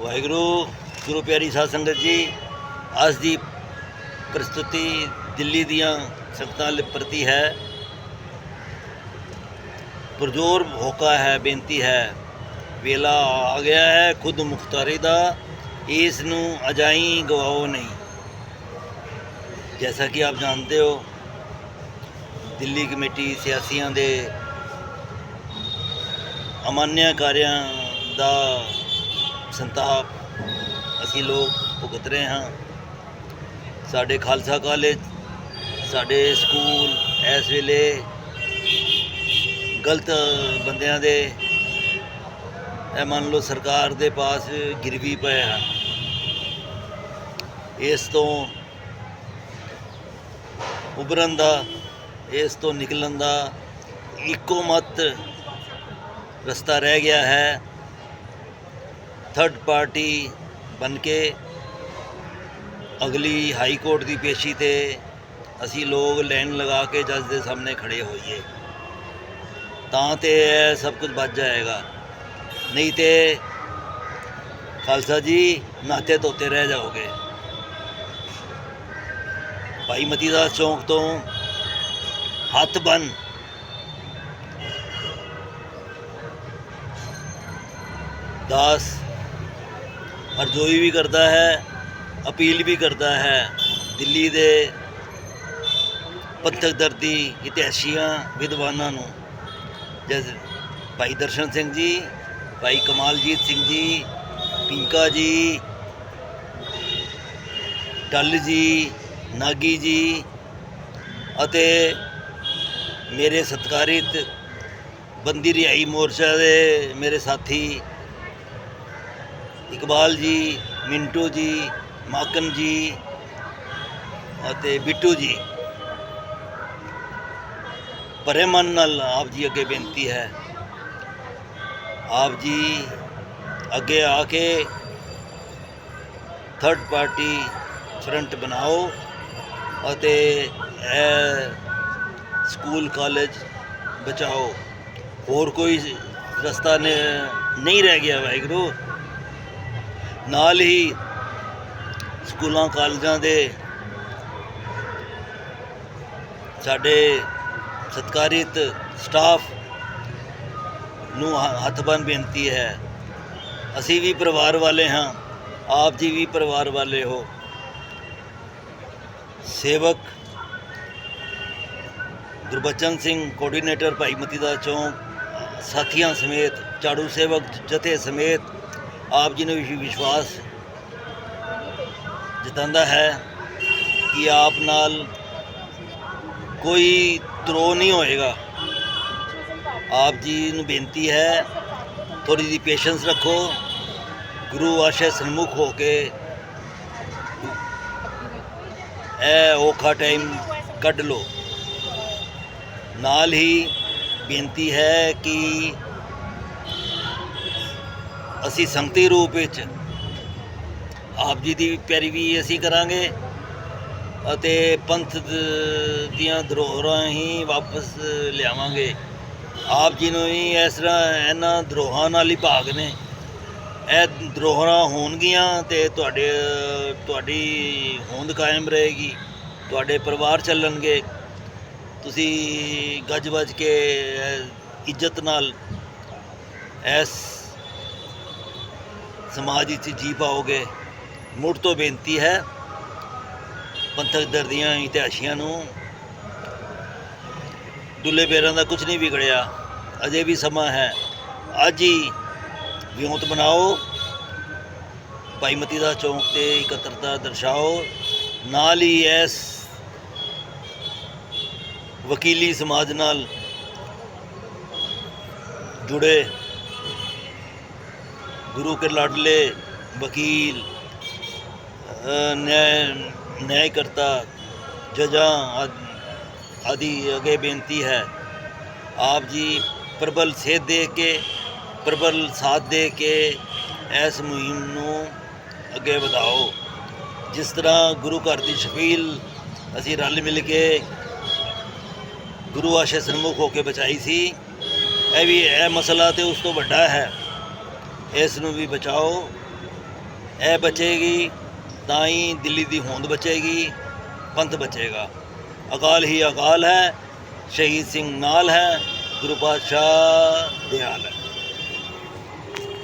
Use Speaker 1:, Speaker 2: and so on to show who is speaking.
Speaker 1: ਵਾਹਿਗੁਰੂ, ਗੁਰੂ ਪਿਆਰੀ ਸਾਧ ਸੰਗਤ ਜੀ, ਅੱਜ ਦੀ ਪ੍ਰਸਤੁਤੀ ਦਿੱਲੀ ਦੀਆਂ ਸੰਗਤਾਂ ਪ੍ਰਤੀ ਹੈ। ਪੁਰਜੋਰ ਹੋਕਾ ਹੈ, ਬੇਨਤੀ ਹੈ। ਵੇਲਾ ਆ ਗਿਆ ਹੈ ਖੁਦ ਮੁਖਤਾਰੀ ਦਾ ਇਸ ਨੂੰ ਅਜਾਈ ਗਵਾਓ ਨਹੀਂ। ਜੈਸਾ ਕਿ ਆਪ ਜਾਣਦੇ ਹੋ, ਦਿੱਲੀ ਕਮੇਟੀ ਸਿਆਸੀਆਂ ਦੇ ਅਮਾਨਿਆ ਕਾਰਿਆਂ ਦਾ ਸੰਤਾਪ ਅਸੀਂ ਲੋਕ ਭੁਗਤ ਰਹੇ ਹਾਂ। ਸਾਡੇ ਖਾਲਸਾ ਕਾਲਜ, ਸਾਡੇ ਸਕੂਲ ਇਸ ਵੇਲੇ ਗਲਤ ਬੰਦਿਆਂ ਦੇ, ਇਹ ਮੰਨ ਲਓ ਸਰਕਾਰ ਦੇ ਪਾਸ ਗਿਰਵੀ ਪਏ ਹਨ। ਇਸ ਤੋਂ ਉਭਰਨ ਦਾ, ਇਸ ਤੋਂ ਨਿਕਲਣ ਦਾ ਇੱਕੋ ਮਤ ਰਸਤਾ ਰਹਿ ਗਿਆ ਹੈ। ਥਰਡ ਪਾਰਟੀ ਬਣ ਕੇ ਅਗਲੀ ਹਾਈ ਕੋਰਟ ਦੀ ਪੇਸ਼ੀ ਤੇ ਅਸੀਂ ਲੋਕ ਲਾਈਨ ਲਗਾ ਕੇ ਜੱਜ ਦੇ ਸਾਹਮਣੇ ਖੜੇ ਹੋਈਏ। ਤਾਂ ਤੇ ਇਹ ਸਭ ਕੁਝ ਬਚ ਜਾਏਗਾ। ਨਹੀਂ ਤੇ ਖਾਲਸਾ ਜੀ, ਨਾਤੇ ਤੋਤੇ ਰਹਿ ਜਾਓਗੇ। ਭਾਈ ਮਤੀਦਾਸ ਚੌਂਕ ਤੋਂ ਹੱਥ ਬੰਨ ਦਾਸ ਅਰਜ਼ੋਈ ਵੀ ਕਰਦਾ ਹੈ, ਅਪੀਲ ਵੀ ਕਰਦਾ ਹੈ, ਦਿੱਲੀ ਦੇ ਪੰਥਕ ਦਰਦੀ ਇਤਿਹਾਸੀਆਂ ਵਿਦਵਾਨਾਂ ਨੂੰ। ਜੈਸੇ ਭਾਈ ਦਰਸ਼ਨ ਸਿੰਘ ਜੀ, ਭਾਈ ਕਮਾਲਜੀਤ ਸਿੰਘ ਜੀ, ਪਿੰਕਾ ਜੀ ਟੱਲ ਜੀ, ਨਾਗੀ ਜੀ ਅਤੇ ਮੇਰੇ ਸਤਿਕਾਰਿਤ ਬੰਦੀ ਰਿਹਾਈ ਮੋਰਚਾ ਦੇ ਮੇਰੇ ਸਾਥੀ ਇਕਬਾਲ ਜੀ, ਮਿੰਟੂ ਜੀ, ਮਾਕਨ ਜੀ ਅਤੇ ਬਿੱਟੂ ਜੀ। ਪਰੇ ਮਨ ਨਾਲ ਆਪ ਜੀ ਅੱਗੇ ਬੇਨਤੀ ਹੈ। ਆਪ ਜੀ ਅੱਗੇ ਆ ਕੇ ਥਰਡ ਪਾਰਟੀ ਫਰੰਟ ਬਣਾਓ ਅਤੇ ਇਹ ਸਕੂਲ ਕਾਲਜ ਬਚਾਓ। ਹੋਰ ਕੋਈ ਰਸਤਾ ਨਹੀਂ ਰਹਿ ਗਿਆ ਵਾਹਿਗੁਰੂ। ਨਾਲ ਹੀ ਸਕੂਲਾਂ, ਕਾਲਜਾਂ ਦੇ ਸਾਡੇ ਸਤਿਕਾਰਿਤ ਸਟਾਫ ਨੂੰ ਹੱਥ ਬੰਨ ਬੇਨਤੀ ਹੈ। ਅਸੀਂ ਵੀ ਪਰਿਵਾਰ ਵਾਲੇ ਹਾਂ, ਆਪ ਜੀ ਵੀ ਪਰਿਵਾਰ ਵਾਲੇ ਹੋ। ਸੇਵਕ ਗੁਰਬਚਨ ਸਿੰਘ ਕੋਆਰਡੀਨੇਟਰ ਭਾਈ ਮਤੀ ਦਾ ਚੌਂਕ, ਸਾਥੀਆਂ ਸਮੇਤ, ਝਾੜੂ ਸੇਵਕ ਜਥੇ ਸਮੇਤ ਆਪ ਜੀ ਨੂੰ ਵਿਸ਼ਵਾਸ ਜਤਾਉਂਦਾ ਹੈ ਕਿ ਆਪ ਨਾਲ ਕੋਈ ਤਰੋ ਨਹੀਂ ਹੋਏਗਾ। ਆਪ ਜੀ ਨੂੰ ਬੇਨਤੀ ਹੈ ਥੋੜੀ ਜਿਹੀ ਪੇਸ਼ੈਂਸ ਰੱਖੋ, ਗੁਰੂ ਆਸ਼ੇ ਸਨਮੁਖ ਹੋ ਕੇ ਇਹ ਔਖਾ ਟਾਈਮ ਕੱਢ ਲਓ। ਨਾਲ ਹੀ ਬੇਨਤੀ ਹੈ ਕਿ ਅਸੀਂ ਸੰਗਤੀ ਰੂਪ ਵਿੱਚ ਆਪ ਜੀ ਦੀ ਪੈਰਵੀ ਅਸੀਂ ਕਰਾਂਗੇ ਅਤੇ ਪੰਥ ਦੀਆਂ ਧਰੋਹਰਾਂ ਹੀ ਵਾਪਸ ਲਿਆਵਾਂਗੇ। ਆਪ ਜੀ ਨੂੰ ਹੀ ਇਸ ਤਰ੍ਹਾਂ ਇਹਨਾਂ ਧਰੋਹਾਂ ਨਾਲ ਹੀ ਭਾਗ ਨੇ। ਇਹ ਧਰੋਹਰਾਂ ਹੋਣਗੀਆਂ ਤੇ ਤੁਹਾਡੇ, ਤੁਹਾਡੀ ਹੋਂਦ ਕਾਇਮ ਰਹੇਗੀ, ਤੁਹਾਡੇ ਪਰਿਵਾਰ ਚੱਲਣਗੇ। ਤੁਸੀਂ ਗੱਜ ਵੱਜ ਕੇ ਇੱਜ਼ਤ ਨਾਲ ਇਸ ਸਮਾਜ ਵਿੱਚ ਜੀ ਪਾਓਗੇ। ਮੁੜ ਤੋਂ ਬੇਨਤੀ ਹੈ, ਪੰਥਕ ਦਰਦੀਆਂ ਇਤਿਹਾਸੀਆਂ ਨੂੰ ਦੁੱਲੇ ਬੇਰਾਂ ਦਾ ਕੁਝ ਨਹੀਂ ਵਿਗੜਿਆ, ਅਜੇ ਵੀ ਸਮਾਂ ਹੈ। ਅੱਜ ਹੀ ਵਿਉਂਤ ਬਣਾਓ ਭਾਈਮਤੀ ਦਾ ਚੌਂਕ ਤੇ ਇਕੱਤਰਤਾ ਦਰਸਾਓ, ਨਾਲ ਹੀ ਇਸ ਵਕੀਲੀ ਸਮਾਜ ਨਾਲ ਜੁੜੇ ਗੁਰੂ ਕੇ ਲਾਡਲੇ ਵਕੀਲ ਅ, ਨਿਆਂ ਜਜਾਂ ਆਦ- ਆਦਿ ਅੱਗੇ ਬੇਨਤੀ ਹੈ। ਆਪ ਜੀ ਪ੍ਰਬਲ ਸੇਧ ਦੇ ਕੇ ਪ੍ਰਬਲ ਸਾਥ ਦੇ ਕੇ ਇਸ ਮੁਹਿੰਮ ਨੂੰ ਅੱਗੇ ਵਧਾਓ। ਜਿਸ ਤਰ੍ਹਾਂ ਗੁਰੂ ਘਰ ਦੀ ਸ਼ਕੀਲ ਅਸੀਂ ਰਲ ਮਿਲ ਕੇ ਗੁਰੂ ਆਸ਼ੇ ਸਨਮੁਖ ਹੋ ਕੇ ਬਚਾਈ ਸੀ ਇਹ ਵੀ ਇਹ ਮਸਲਾ ਤੇ ਉਸ ਤੋਂ ਵੱਡਾ ਹੈ। ਇਸ ਨੂੰ ਵੀ ਬਚਾਓ। ਇਹ ਬਚੇਗੀ ਤਾਂ ਹੀ ਦਿੱਲੀ ਦੀ ਹੋਂਦ ਬਚੇਗੀ, ਪੰਥ ਬਚੇਗਾ। ਅਕਾਲ ਹੀ ਅਕਾਲ ਹੈ, ਸ਼ਹੀਦ ਸਿੰਘ ਨਾਲ ਹੈ, ਗੁਰੂ ਪਾਤਸ਼ਾਹ ਦਿਆਲ ਹੈ।